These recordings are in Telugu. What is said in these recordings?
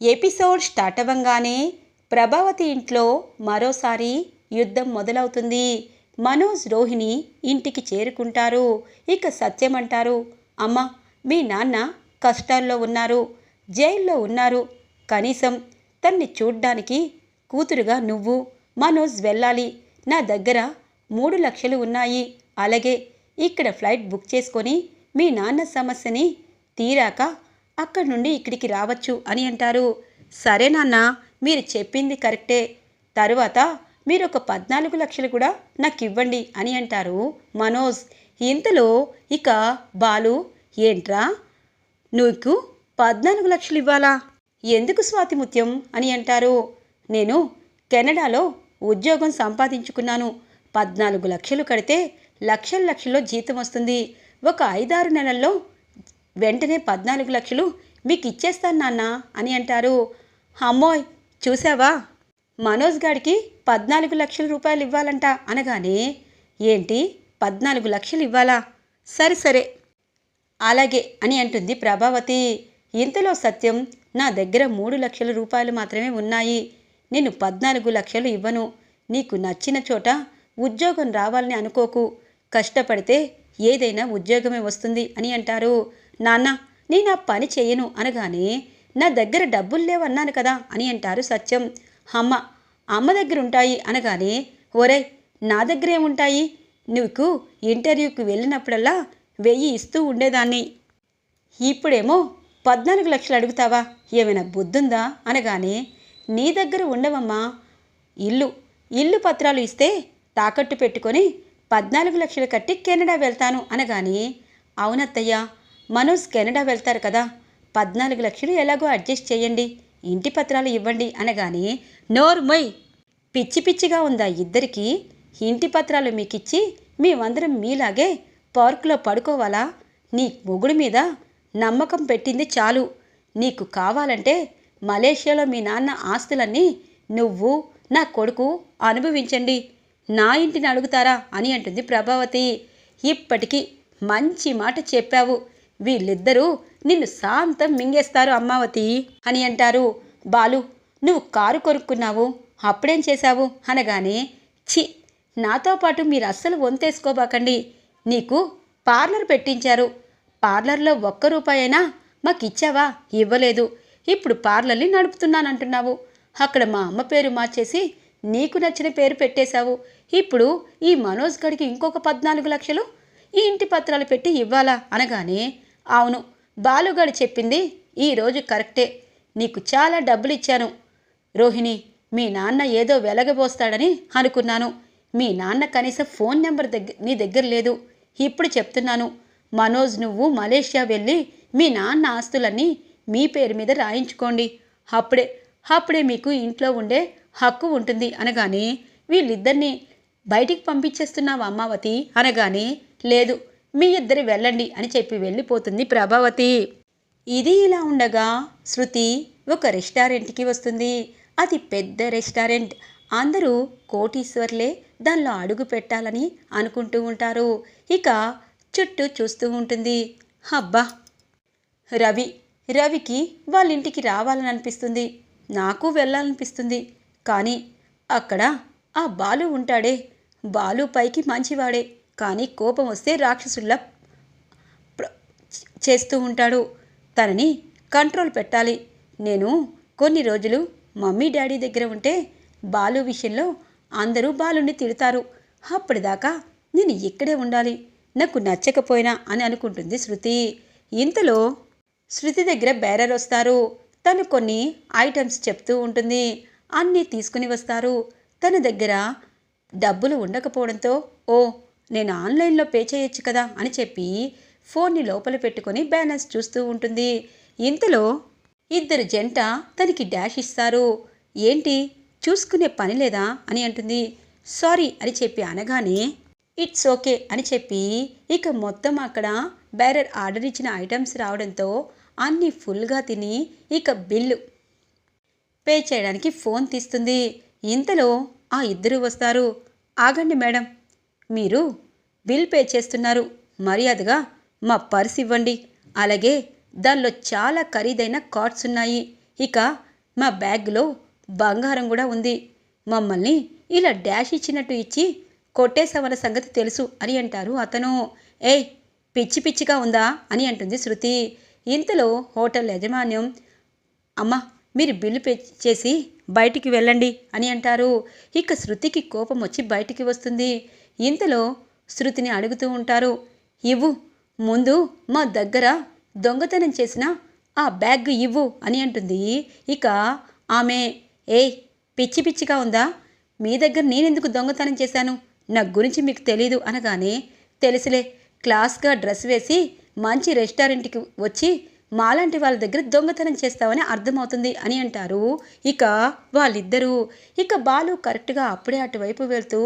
ఎపిసోడ్ స్టార్ట్ అవ్వంగానే ప్రభావతి ఇంట్లో మరోసారి యుద్ధం మొదలవుతుంది. మనోజ్ రోహిణి ఇంటికి చేరుకుంటారు. ఇక సత్యం అంటారు అమ్మ మీ నాన్న కష్టాల్లో ఉన్నారు జైల్లో ఉన్నారు. కనీసం తన్ని చూడ్డానికి కూతురుగా నువ్వు మనోజ్ వెళ్ళాలి. నా దగ్గర మూడు లక్షలు ఉన్నాయి. అలాగే ఇక్కడ ఫ్లైట్ బుక్ చేసుకొని మీ నాన్న సమస్యని తీరాక అక్కడి నుండి ఇక్కడికి రావచ్చు అని అంటారు. సరే నాన్న మీరు చెప్పింది కరెక్టే. తరువాత మీరు ఒక పద్నాలుగు లక్షలు కూడా నాకు ఇవ్వండి అని అంటారు మనోజ్. ఇంతలో ఇక బాలు ఏంట్రా? నీకు పద్నాలుగు లక్షలు ఇవ్వాలా? ఎందుకు స్వాతిముత్యం అని అంటారు. నేను కెనడాలో ఉద్యోగం సంపాదించుకున్నాను. పద్నాలుగు లక్షలు కడితే లక్షల లక్షల్లో జీతం వస్తుంది. ఒక ఐదారు నెలల్లో వెంటనే పద్నాలుగు లక్షలు మీకు ఇచ్చేస్తాను నాన్న అని అంటారు. అమ్మోయ్ చూసావా? మనోజ్ గాడికి పద్నాలుగు లక్షల రూపాయలు ఇవ్వాలంట అనగానే ఏంటి? పద్నాలుగు లక్షలు ఇవ్వాలా? సరే సరే. అలాగే అని అంటుంది ప్రభావతి. ఇంతలో సత్యం నా దగ్గర మూడు లక్షల రూపాయలు మాత్రమే ఉన్నాయి. నేను పద్నాలుగు లక్షలు ఇవ్వను. నీకు నచ్చిన చోట ఉద్యోగం రావాలని అనుకోకు. కష్టపడితే ఏదైనా ఉద్యోగమే వస్తుంది అని అంటారు. నాన్న నేను ఆ పని చేయను అనగానే నా దగ్గర డబ్బులు లేవన్నాను కదా అని అంటారు సత్యం. అమ్మ అమ్మ దగ్గర ఉంటాయి అనగానే ఒరే నా దగ్గర ఏముంటాయి నీకు ఇంటర్వ్యూకి వెళ్ళినప్పుడల్లా వెయ్యి ఇస్తూ ఉండేదాన్ని. ఇప్పుడేమో పద్నాలుగు లక్షలు అడుగుతావా? ఏమైనా బుద్ధుందా? అనగానే నీ దగ్గర ఉండవమ్మా. ఇల్లు ఇల్లు పత్రాలు ఇస్తే తాకట్టు పెట్టుకొని పద్నాలుగు లక్షలు కట్టి కెనడా వెళ్తాను అనగానే అవునత్తయ్య మనోజ్ కెనడా వెళ్తారు కదా. పద్నాలుగు లక్షలు ఎలాగో అడ్జస్ట్ చేయండి. ఇంటి పత్రాలు ఇవ్వండి అనగానే నోర్మొయ్ పిచ్చి పిచ్చిగా ఉందా ఇద్దరికి? ఇంటి పత్రాలు మీకిచ్చి మేమందరం మీలాగే పార్కులో పడుకోవాలా? నీ మొగుడు మీద నమ్మకం పెట్టింది చాలు. నీకు కావాలంటే మలేషియాలో మీ నాన్న ఆస్తులన్నీ నువ్వు నా కొడుకు అనుభవించండి. నా ఇంటిని అడుగుతారా అని అంటుంది ప్రభావతి. ఇప్పటికీ మంచి మాట చెప్పావు. వీళ్ళిద్దరూ నిన్ను శాంతం మింగేస్తారు అమ్మావతి అని అంటారు. బాలు నువ్వు కారు కొనుక్కున్నావు అప్పుడేం చేశావు? అనగానే చి నాతో పాటు మీరు అస్సలు వంతేసుకోబాకండి. నీకు పార్లర్ పెట్టించారు. పార్లర్లో ఒక్క రూపాయైనా మాకు ఇచ్చావా ఇవ్వలేదు. ఇప్పుడు పార్లర్ని నడుపుతున్నానంటున్నావు. అక్కడ మా అమ్మ పేరు మార్చేసి నీకు నచ్చిన పేరు పెట్టేశావు. ఇప్పుడు ఈ మనోజ్ గడికి ఇంకొక పద్నాలుగు లక్షలు ఈ ఇంటి పత్రాలు పెట్టి ఇవ్వాలా? అనగానే అవును బాలుగాడు చెప్పింది ఈరోజు కరెక్టే. నీకు చాలా డబ్బులు ఇచ్చాను రోహిణి మీ నాన్న ఏదో వెలగబోస్తాడని అనుకున్నాను. మీ నాన్న కనీసం ఫోన్ నెంబర్ దగ్గర నీ దగ్గర లేదు. ఇప్పుడు చెప్తున్నాను మనోజ్ నువ్వు మలేషియా వెళ్ళి మీ నాన్న ఆస్తులన్నీ మీ పేరు మీద రాయించుకోండి. అప్పుడే అప్పుడే మీకు ఇంట్లో ఉండే హక్కు ఉంటుంది అనగానే వీళ్ళిద్దరినీ బయటికి పంపించేస్తున్నావు అమ్మావతి? అనగానే లేదు. మీ ఇద్దరు వెళ్ళండి అని చెప్పి వెళ్ళిపోతుంది ప్రభావతి. ఇది ఇలా ఉండగా శృతి ఒక రెస్టారెంట్కి వస్తుంది. అది పెద్ద రెస్టారెంట్. అందరూ కోటీశ్వర్లే దానిలో అడుగు పెట్టాలని అనుకుంటూ ఉంటారు. ఇక చుట్టూ చూస్తూ ఉంటుంది. అబ్బా! రవి రవికి వాళ్ళ ఇంటికి రావాలని అనిపిస్తుంది. నాకు వెళ్ళాలనిపిస్తుంది. కానీ అక్కడ ఆ బాలు ఉంటాడే. బాలు పైకి మంచివాడే. కానీ కోపం వస్తే రాక్షసుల్లా చేస్తూ ఉంటాడు. తనని కంట్రోల్ పెట్టాలి. నేను కొన్ని రోజులు మమ్మీ డాడీ దగ్గర ఉంటే బాలు విషయంలో అందరూ బాలుని తిడతారు. అప్పటిదాకా నేను ఇక్కడే ఉండాలి. నాకు నచ్చకపోయినా అని అనుకుంటుంది శృతి. ఇంతలో శృతి దగ్గర బేరర్ వస్తారు. తను కొన్ని ఐటమ్స్ చెప్తూ ఉంటుంది. అన్నీ తీసుకుని వస్తారు. తన దగ్గర డబ్బులు ఉండకపోవడంతో ఓ నేను ఆన్లైన్లో పే చేయొచ్చు కదా అని చెప్పి ఫోన్ని లోపల పెట్టుకొని బ్యాలెన్స్ చూస్తూ ఉంటుంది. ఇంతలో ఇద్దరు జంట తనకి డాష్ ఇస్తారు. ఏంటి? చూసుకునే పని లేదా? అని అంటుంది. సారీ అని చెప్పి అనగానే ఇట్స్ ఓకే అని చెప్పి ఇక మొత్తం అక్కడ బ్యారర్ ఆర్డర్ ఇచ్చిన ఐటమ్స్ రావడంతో అన్నీ ఫుల్గా తిని ఇక బిల్లు పే చేయడానికి ఫోన్ తీస్తుంది. ఇంతలో ఆ ఇద్దరు వస్తారు. ఆగండి మేడం. మీరు బిల్ పే చేస్తున్నారు. మర్యాదగా మా పర్స్ ఇవ్వండి. అలాగే దానిలో చాలా ఖరీదైన కార్డ్స్ ఉన్నాయి. ఇక మా బ్యాగ్లో బంగారం కూడా ఉంది. మమ్మల్ని ఇలా డాష్ ఇచ్చినట్టు ఇచ్చి కొట్టేశావన్న సంగతి తెలుసు అని అంటారు అతను. ఏయ్ పిచ్చి పిచ్చిగా ఉందా అని అంటుంది శృతి. ఇంతలో హోటల్ యాజమాన్యం అమ్మ మీరు బిల్లు పే చేసి బయటికి వెళ్ళండి అని అంటారు. ఇక శృతికి కోపం వచ్చి బయటికి వస్తుంది. ఇంతలో శృతిని అడుగుతూ ఉంటారు ఇవ్వు ముందు మా దగ్గర దొంగతనం చేసిన ఆ బ్యాగ్ ఇవ్వు అని అంటుంది. ఇక ఆమె ఏ పిచ్చి పిచ్చిగా ఉందా? మీ దగ్గర నేనెందుకు దొంగతనం చేశాను? నా గురించి మీకు తెలీదు అనగానే తెలుసులే క్లాస్గా డ్రెస్ వేసి మంచి రెస్టారెంట్కి వచ్చి మాలాంటి వాళ్ళ దగ్గర దొంగతనం చేస్తామని అర్థమవుతుంది అని అంటారు. ఇక వాళ్ళిద్దరూ ఇక బాలు కరెక్ట్గా అప్పుడే అటువైపు వెళ్తూ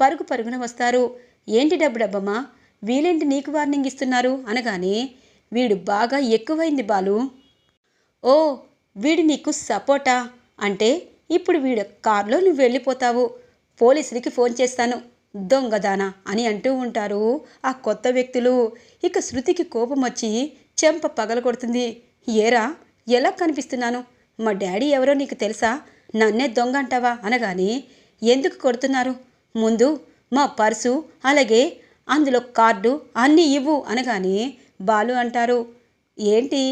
పరుగు పరుగున వస్తారు. ఏంటి డబ్బు డబ్బమ్మా? వీలేంటి నీకు వార్నింగ్ ఇస్తున్నారు? అనగానే వీడు బాగా ఎక్కువైంది బాలు. ఓ వీడు నీకు సపోర్టా? అంటే ఇప్పుడు వీడు కారులో నువ్వు వెళ్ళిపోతావు. పోలీసులకి ఫోన్ చేస్తాను. దొంగదానా? అని అంటూ ఉంటారు ఆ కొత్త వ్యక్తులు. ఇక శృతికి కోపం వచ్చి చెంప పగల కొడుతుంది. ఏరా ఎలా కనిపిస్తున్నాను? మా డాడీ ఎవరో నీకు తెలుసా? నన్నే దొంగ అంటావా? అనగానే ఎందుకు కొడుతున్నారు? ముందు మా పర్సు అలాగే అందులో కార్డు అన్నీ ఇవ్వు అనగానే బాలు అంటారు. ఏంటి?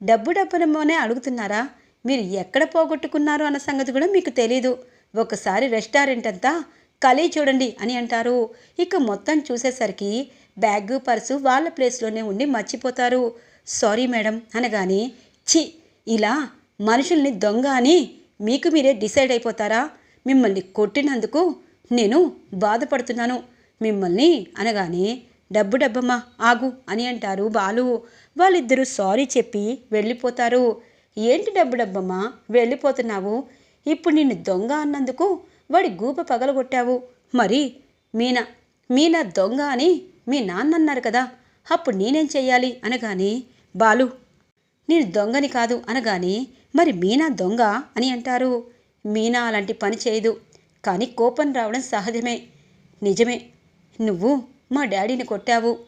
డబ్బు డబ్బునమోనే అడుగుతున్నారా? మీరు ఎక్కడ పోగొట్టుకున్నారు అన్న సంగతి కూడా మీకు తెలీదు. ఒకసారి రెస్టారెంట్ అంతా కలీ చూడండి అని అంటారు. ఇక మొత్తం చూసేసరికి బ్యాగ్ పర్సు వాళ్ళ ప్లేస్లోనే ఉండి మర్చిపోతారు. సారీ మేడం అనగానే చి ఇలా మనుషుల్ని దొంగ అని మీకు మీరే డిసైడ్ అయిపోతారా? మిమ్మల్ని కొట్టినందుకు నేను బాధపడుతున్నాను. మిమ్మల్ని అనగానే డబ్బు డబ్బమ్మా ఆగు అని అంటారు బాలు. వాళ్ళిద్దరూ సారీ చెప్పి వెళ్ళిపోతారు. ఏంటి డబ్బు డబ్బమ్మా వెళ్ళిపోతున్నావు? ఇప్పుడు నిన్ను దొంగ అన్నందుకు వాడి గూప పగలగొట్టావు. మరి మీనా మీనా దొంగ అని మీ నాన్న అన్నారు కదా అప్పుడు నేనేం చెయ్యాలి? అనగానే బాలు నేను దొంగని కాదు అనగానే మరి మీనా దొంగ అని అంటారు. మీనా అలాంటి పని చేయదు. కానీ కోపం రావడం సహజమే. నిజమే. నువ్వు మా డాడీని కొట్టావు.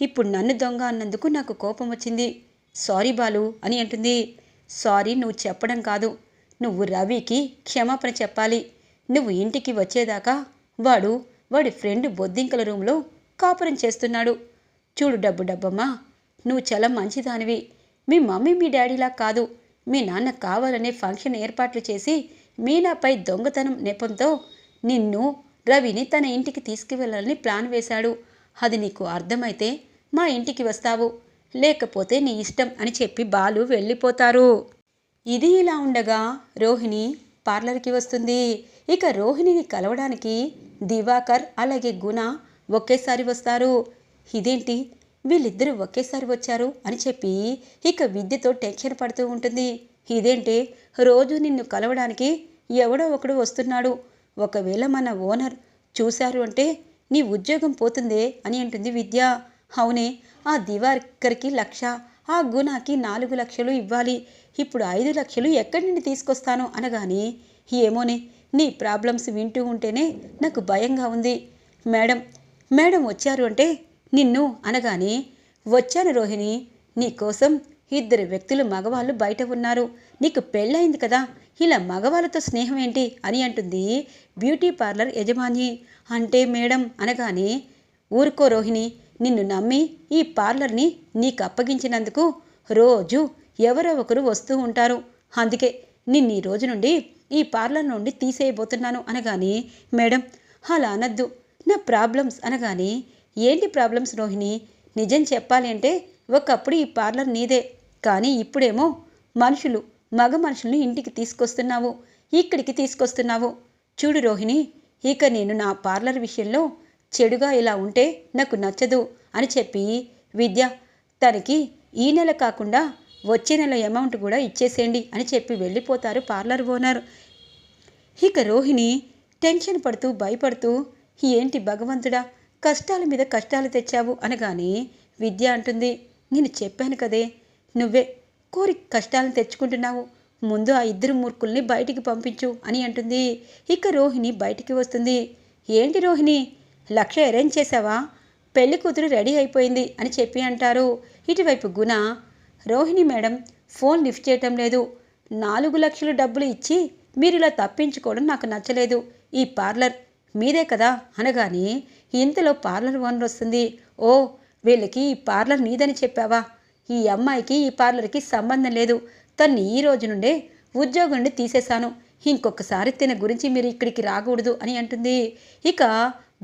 ఇప్పుడు నన్ను దొంగ అన్నందుకు నాకు కోపం వచ్చింది. సారీ బాలు అని అంటుంది. సారీ నువ్వు చెప్పడం కాదు. నువ్వు రవికి క్షమాపణ చెప్పాలి. నువ్వు ఇంటికి వచ్చేదాకా వాడు వాడి ఫ్రెండ్ బొద్దింకల రూమ్లో కాపురం చేస్తున్నాడు. చూడు డబ్బు డబ్బమ్మా నువ్వు చాలా మంచిదానివి. మీ మమ్మీ మీ డాడీలా కాదు. మీ నాన్న కావాలనే ఫంక్షన్ ఏర్పాట్లు చేసి మీనాపై దొంగతనం నెపంతో నిన్ను రవిని తన ఇంటికి తీసుకువెళ్ళాలని ప్లాన్ వేశాడు. అది నీకు అర్థమైతే మా ఇంటికి వస్తావు. లేకపోతే నీ ఇష్టం అని చెప్పి బాలు వెళ్ళిపోతారు. ఇది ఇలా ఉండగా రోహిణి పార్లర్కి వస్తుంది. ఇక రోహిణిని కలవడానికి దివాకర్ అలాగే గుణ ఒకేసారి వస్తారు. ఇదేంటి? వీళ్ళిద్దరూ ఒకేసారి వచ్చారు అని చెప్పి ఇక విద్యతో టెన్షన్ పడుతూ ఉంటుంది. ఇదేంటి రోజు నిన్ను కలవడానికి ఎవడో ఒకడు వస్తున్నాడు. ఒకవేళ మన ఓనర్ చూశారు అంటే నీ ఉద్యోగం పోతుందే అని అంటుంది విద్య. అవునే ఆ దివాకర్కి లక్ష ఆ గుణాకి నాలుగు లక్షలు ఇవ్వాలి. ఇప్పుడు ఐదు లక్షలు ఎక్కడి నుండి తీసుకొస్తాను అనగానే ఏమోనే నీ ప్రాబ్లమ్స్ వింటూ ఉంటేనే నాకు భయంగా ఉంది. మేడం మేడం వచ్చారు అంటే నిన్ను అనగానే వచ్చాను రోహిణి నీకోసం ఇద్దరు వ్యక్తులు మగవాళ్ళు బయట ఉన్నారు. నీకు పెళ్ళైంది కదా. ఇలా మగవాళ్ళతో స్నేహం ఏంటి? అని అంటుంది బ్యూటీ పార్లర్ యజమాని. అంటే మేడం అనగానే ఊరుకో రోహిణి నిన్ను నమ్మి ఈ పార్లర్ని నీకు అప్పగించినందుకు రోజు ఎవరో ఒకరు వస్తూ ఉంటారు. అందుకే నిన్ను ఈ రోజు నుండి ఈ పార్లర్ నుండి తీసేయబోతున్నాను అనగానే మేడం అలా అనద్దు. నా ప్రాబ్లమ్స్ అనగానే ఏంటి ప్రాబ్లమ్స్ రోహిణి? నిజం చెప్పాలి అంటే ఒకప్పుడు ఈ పార్లర్ నీదే. కానీ ఇప్పుడేమో మనుషులు మగ మనుషుల్ని ఇంటికి తీసుకొస్తున్నావు ఇక్కడికి తీసుకొస్తున్నావు. చూడు రోహిణి ఇక నేను నా పార్లర్ విషయంలో చెడుగా ఇలా ఉంటే నాకు నచ్చదు అని చెప్పి విద్య తనకి ఈ నెల కాకుండా వచ్చే నెల అమౌంట్ కూడా ఇచ్చేసేయండి అని చెప్పి వెళ్ళిపోతారు పార్లర్ ఓనర్. ఇక రోహిణి టెన్షన్ పడుతూ భయపడుతూ ఏంటి భగవంతుడా కష్టాల మీద కష్టాలు తెచ్చావు అనగానే విద్య అంటుంది. నేను చెప్పాను కదే. నువ్వే కోరి కష్టాలను తెచ్చుకుంటున్నావు. ముందు ఆ ఇద్దరు మూర్ఖుల్ని బయటికి పంపించు అని అంటుంది. ఇక రోహిణి బయటికి వస్తుంది. ఏంటి రోహిణి? లక్ష అరేంజ్ చేశావా? పెళ్ళి కూతురు రెడీ అయిపోయింది అని చెప్పి అంటారు. ఇటువైపు గుణ రోహిణి మేడం ఫోన్ లిఫ్ట్ చేయటం లేదు. నాలుగు లక్షలు డబ్బులు ఇచ్చి మీరు ఇలా తప్పించుకోవడం నాకు నచ్చలేదు. ఈ పార్లర్ మీదే కదా అనగానే ఇంతలో పార్లర్ ఓనర్ వస్తుంది. ఓ వీళ్ళకి ఈ పార్లర్ నీదని చెప్పావా? ఈ అమ్మాయికి ఈ పార్లర్కి సంబంధం లేదు. తన్ని ఈ రోజు నుండే ఉద్యోగం నుండి తీసేశాను. ఇంకొకసారి తిన గురించి మీరు ఇక్కడికి రాకూడదు అని అంటుంది. ఇక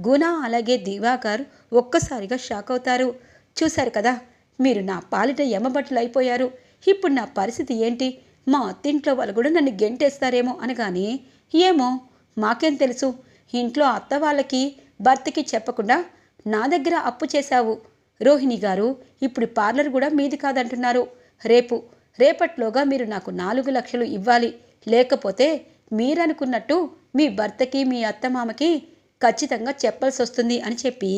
గుణ అలాగే దివాకర్ ఒక్కసారిగా షాక్ అవుతారు. చూశారు కదా మీరు నా పాలిట ఎమ్మబట్టలు అయిపోయారు. ఇప్పుడు నా పరిస్థితి ఏంటి? మా అత్తింట్లో వాళ్ళు కూడా నన్ను గెంటేస్తారేమో అనగాని ఏమో మాకేం తెలుసు? ఇంట్లో అత్త వాళ్ళకి భర్తకి చెప్పకుండా నా దగ్గర అప్పు చేశావు. రోహిణి గారు ఇప్పుడు పార్లర్ కూడా మీది కాదంటున్నారు. రేపు రేపట్లోగా మీరు నాకు నాలుగు లక్షలు ఇవ్వాలి. లేకపోతే మీరనుకున్నట్టు మీ భర్తకి మీ అత్తమామకి ఖచ్చితంగా చెప్పాల్సి వస్తుంది అని చెప్పి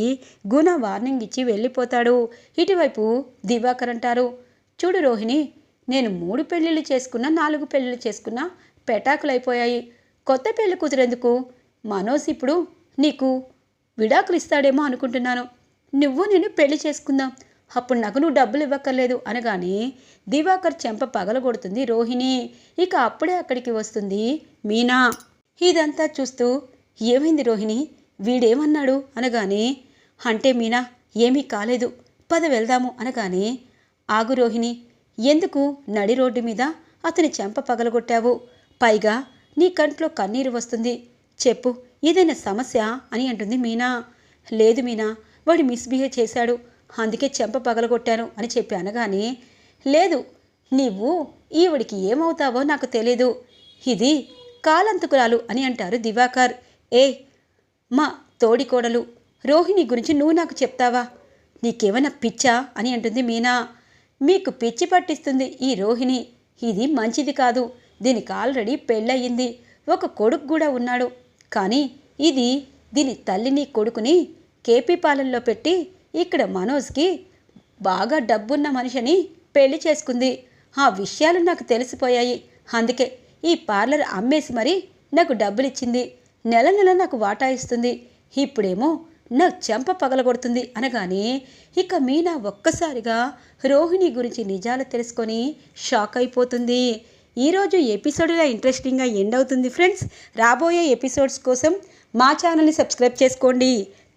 గుణ వార్నింగ్ ఇచ్చి వెళ్ళిపోతాడు. ఇటువైపు దివాకర్ అంటారు చూడు రోహిణి నేను మూడు పెళ్ళిళ్ళు చేసుకున్నా నాలుగు పెళ్ళిళ్ళు చేసుకున్నా పెటాకులు అయిపోయాయి కొత్త పెళ్ళి కుదిరేందుకు మనోజ్ ఇప్పుడు నీకు విడాకులు ఇస్తాడేమో అనుకుంటున్నాను. నువ్వు నేను పెళ్ళి చేసుకుందాం. అప్పుడు నాకు నువ్వు డబ్బులు ఇవ్వక్కర్లేదు అనగానే దివాకర్ చెంప పగలగొడుతుంది రోహిణి. ఇక అప్పుడే అక్కడికి వస్తుంది మీనా. ఇదంతా చూస్తూ ఏమైంది రోహిణి? వీడేమన్నాడు అనగానే అంటే మీనా ఏమీ కాలేదు. పద వెళ్దాము అనగానే ఆగు రోహిణి ఎందుకు నడి రోడ్డు మీద అతని చెంప పగలగొట్టావు? పైగా నీ కంట్లో కన్నీరు వస్తుంది. చెప్పు ఏదైనా సమస్య? అని అంటుంది మీనా. లేదు మీనా వాడు మిస్బిహేవ్ చేశాడు. అందుకే చెంప పగలగొట్టాను అని చెప్పి అనగానే లేదు నీవు ఈవిడికి ఏమవుతావో నాకు తెలీదు. ఇది కాలంతుకురాలు అని అంటారు దివాకర్. ఏ మా తోడికోడలు రోహిణి గురించి నువ్వు నాకు చెప్తావా? నీకేమైనా పిచ్చా అని అంటుంది మీనా. మీకు పిచ్చి పట్టిస్తుంది ఈ రోహిణి. ఇది మంచిది కాదు. దీనికి ఆల్రెడీ పెళ్ళయింది. ఒక కొడుకు కూడా ఉన్నాడు. కానీ ఇది దీని తల్లిని కొడుకుని కేపీ పాలనలో పెట్టి ఇక్కడ మనోజ్కి బాగా డబ్బున్న మనిషిని పెళ్ళి చేసుకుంది. ఆ విషయాలు నాకు తెలిసిపోయాయి. అందుకే ఈ పార్లర్ అమ్మేసి మరి నాకు డబ్బులిచ్చింది. నెల నెల నాకు వాటా ఇస్తుంది. ఇప్పుడేమో నాకు చెంప పగలగొడుతుంది అనగానే ఇక మీనా ఒక్కసారిగా రోహిణి గురించి నిజాలు తెలుసుకొని షాక్ అయిపోతుంది. ఈరోజు ఎపిసోడ్లో ఇంట్రెస్టింగ్గా ఎండ్ అవుతుంది ఫ్రెండ్స్. రాబోయే ఎపిసోడ్స్ కోసం మా ఛానల్ని సబ్స్క్రైబ్ చేసుకోండి.